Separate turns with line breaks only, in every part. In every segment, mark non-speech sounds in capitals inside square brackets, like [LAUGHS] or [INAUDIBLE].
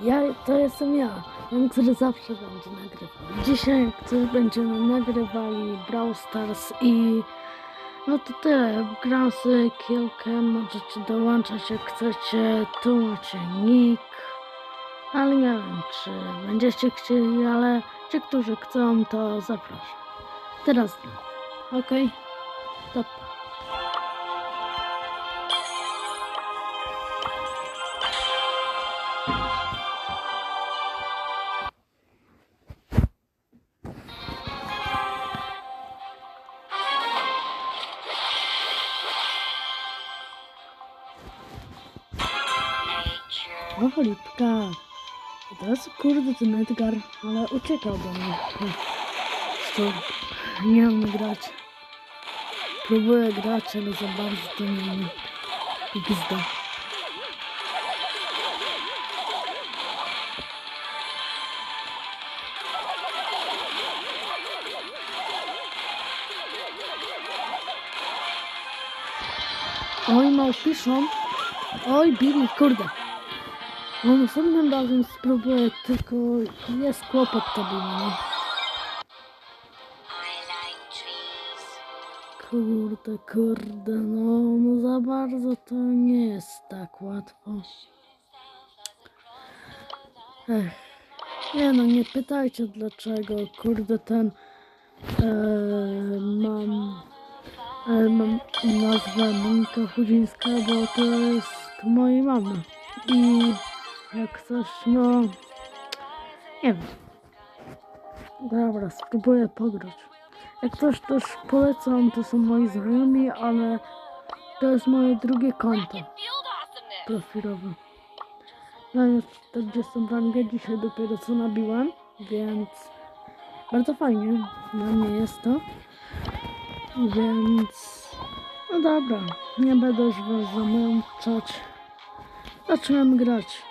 Ja, to jestem ja, ten, który zawsze będzie nagrywał. Dzisiaj coś będziemy nagrywali Brawl Stars i no to tyle. Gram sobie kilkę, możecie dołączać jak chcecie, tu macie nick, ale nie wiem czy będziecie chcieli, ale ci, którzy chcą, to zapraszam. Teraz. Okej? To O, lipka. A Teraz kurde ten Edgar, ale uciekał do mnie. Stop. Nie umiem grać. Próbuję grać, ale za bardzo to nie umiem. Gzda. Oj, no piszą. Oj, Billy, kurde. No następnym razem spróbuję, tylko jest kłopot to był, no. Kurde, kurde, no, no za bardzo to nie jest tak łatwo. Ech, nie no, nie pytajcie dlaczego, kurde, ten e, mam, e, mam nazwę Monika Chudzińska, bo to jest mojej mamy. I jak coś, no, nie wiem. Dobra, spróbuję pograć. Jak coś też polecam, to są moi znajomi, ale to jest moje drugie konto profilowe. Mam już 40 rangę, dzisiaj dopiero co nabiłem, więc bardzo fajnie dla mnie jest to. Więc no dobra, nie będę już was zamęczać. Zaczynamy grać.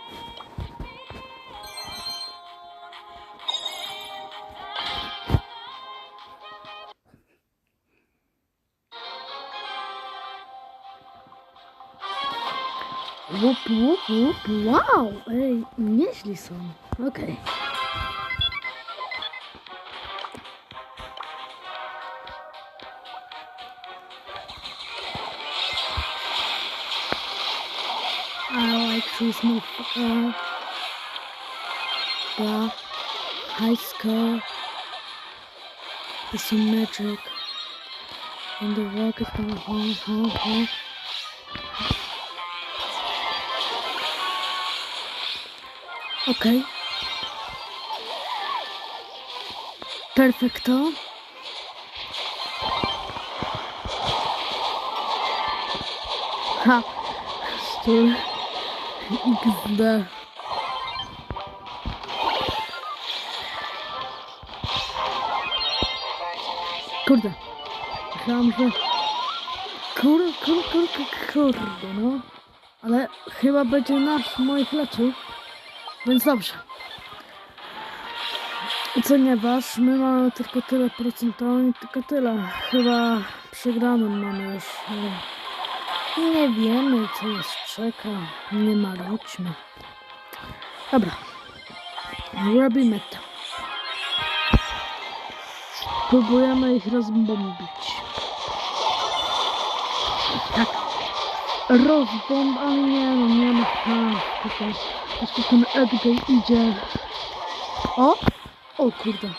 Łup, whoop, whoop. wow! Ej, nieźli są. Okej. I like Christmas. Uh, the high score is magic. And the rock is going home, home, home. Okej. Perfekto. Ha. Stół. XD. Kurde. Myślałam, że... Kurde, kurde, kurde, kurde, no. Ale chyba będzie nasz moich leczył. Więc dobrze. Was. My mamy tylko tyle procentowo i tylko tyle. Chyba przegraną mamy już. Nie wiemy co nas czeka. Nie marudźmy. Dobra. Robimy to. Próbujemy ich rozbombić. Tak. Rozbomb, ale nie no, nie ma. A, tutaj. Jeszcze ten Edgay idzie. O! O kurde.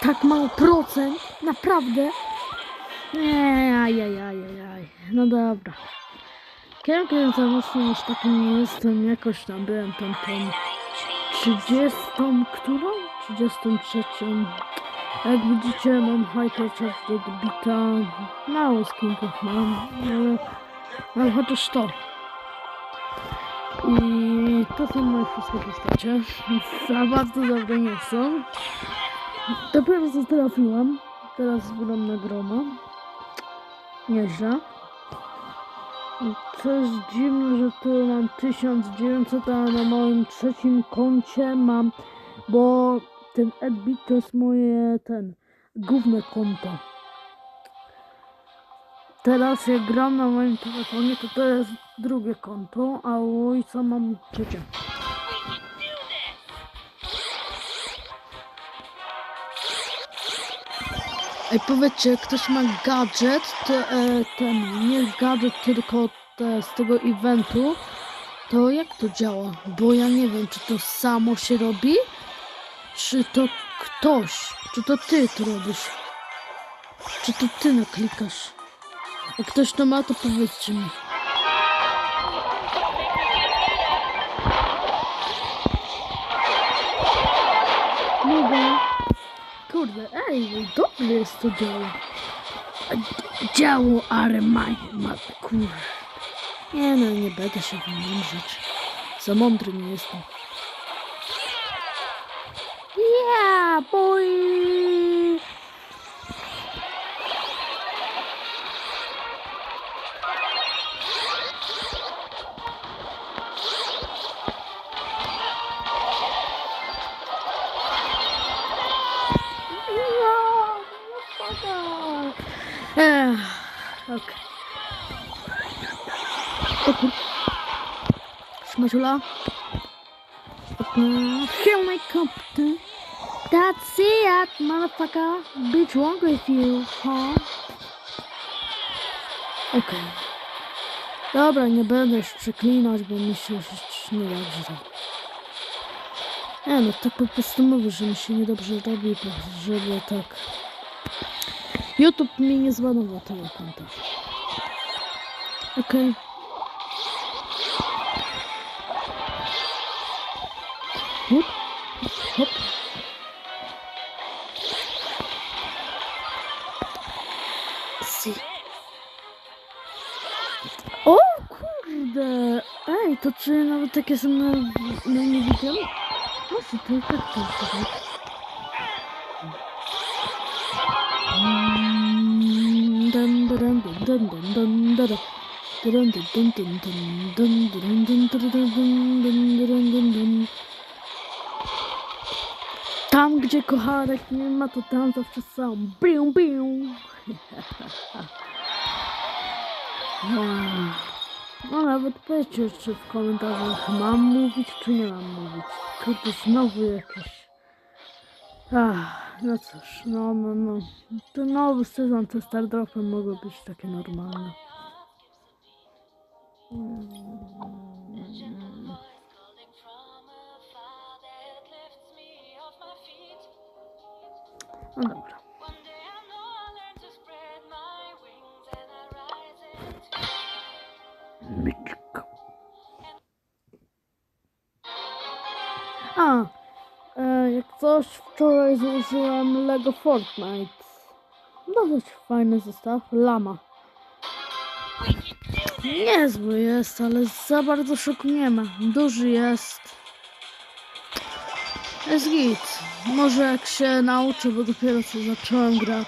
Tak mało procent? Naprawdę? Nie, ajajajajaj. No dobra. Kiedy za mocno już takim nie jestem. Jakoś tam byłem tą tą 30, którą? 33. Jak widzicie mam Hypercharge do bita. Mało skinków mam, ale mam chociaż to. I to są moje wszystkie postacie. Za bardzo dobre nie są. Dopiero co trafiłam. Teraz gram na groma. Nieźle. I Co jest dziwne, że tu mam 1900, a na moim trzecim koncie mam, bo ten Edbit to jest moje ten główne konto. Teraz jak gram na moim telefonie, to to jest drugie konto, a u ojca mam trzecie. Ej, powiedzcie, ktoś ma gadżet, to, e, ten, nie gadżet, tylko te, z tego eventu, to jak to działa? Bo ja nie wiem, czy to samo się robi, czy to ktoś, czy to ty to robisz, czy to ty naklikasz. Jak ktoś to ma, to powiedzcie mi. Mogę. Kurde, ej, dobre jest to działo. Działo Armaj, ma, kurde. Nie no, nie będę się wymądrzeć. Za mądry nie jestem. Yeah, boy! O kur... Szmaciula. Okay. Helicopter. That's it, motherfucker. Bitch wrong with you, huh? Okej. Dobra, nie będę już przeklinać, bo mi się już niedobrze robi. Nie no, tak po prostu mówię, że mi się niedobrze robi, żeby tak... YouTube mi nie zbanował tego konta. Okej. Hop, Si. O kurde! Ej, to czy nawet takie są na, na nie widziałem? Może to i tak to jest tak. Mm, dun, dun, dun, dun, dun, dun, dun, dun. Dun, dun, dun, dun, dun, dun, dun, dun, dun, dun, dun, dun, dun, dun, dun. Tam, gdzie kocharek nie ma, to tam zawsze są. Biu, biu. No nawet powiedzcie, czy w komentarzach mam mówić, czy nie mam mówić. Kurde, znowu jakieś... Ach, no cóż, no, no, no. To nowy sezon, te Stardropy mogły być takie normalne. No dobra. Myczko. A, e, jak coś wczoraj złożyłem Lego Fortnite. Dosyć fajny zestaw. Lama. Niezły jest, ale za bardzo szoku nie ma. Duży jest. Jest git. Może jak się nauczę, bo dopiero co zacząłem grać,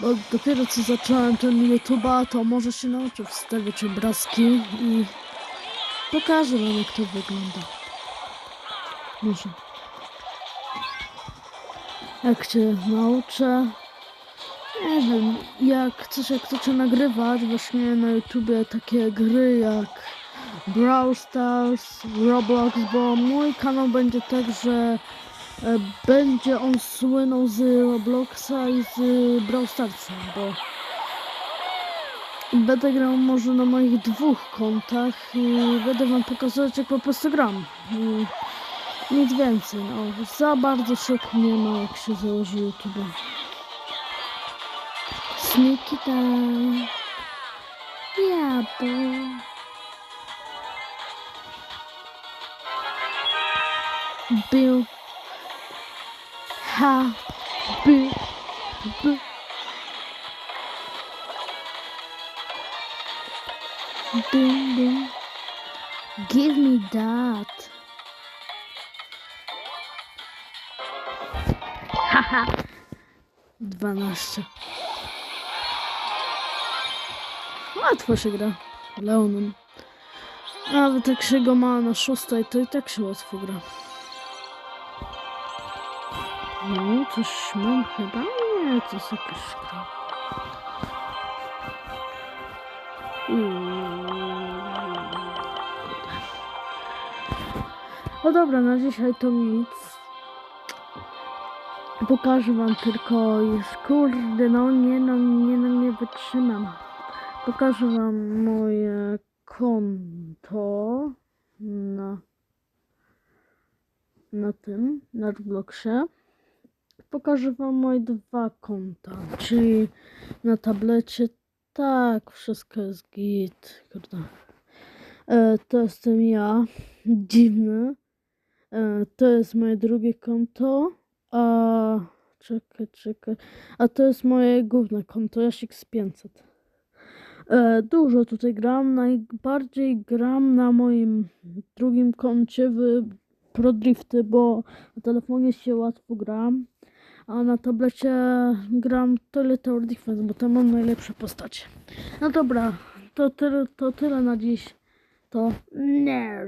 bo dopiero co zacząłem ten YouTube'a, to może się nauczę wstawiać obrazki i pokażę wam jak to wygląda. Może. Jak się nauczę. Nie wiem, jak coś, jak chcecie nagrywać właśnie na YouTubie takie gry jak Brawl Stars, Roblox, bo mój kanał będzie tak, że e, będzie on słynął z Robloxa i z Brawl Starsa, bo będę grał może na moich dwóch kontach i będę wam pokazywać jak po prostu gram. I nic więcej, no. Za bardzo szoku nie ma jak się założy YouTube. Sneaky down. Yeah, boy. Bill. Ha. Bill. Bill. Ding, ding. Give me that. Haha. 12. Łatwo się gra. Leonem. Nawet jak się go ma na szóstej, to i tak się łatwo gra. No, coś mam chyba? Nie, to jest jakaś gra. No dobra, na dzisiaj to nic. Pokażę wam tylko już kurde, no nie no, nie no, nie wytrzymam. Pokażę wam moje konto na, na tym, na Robloxie. Pokażę wam moje dwa konta, czyli na tablecie, tak, wszystko jest git, kurde. E, to jestem ja, [LAUGHS] dziwny. E, to jest moje drugie konto, a czekaj, czekaj, a to jest moje główne konto, Jasik z 500. E, dużo tutaj gram, najbardziej gram na moim drugim koncie w Pro Drifty, bo na telefonie się łatwo gram, a na tablecie gram Toilet Tower Defense, bo tam mam najlepsze postacie. No dobra, to, tyle- to tyle na dziś. To nie.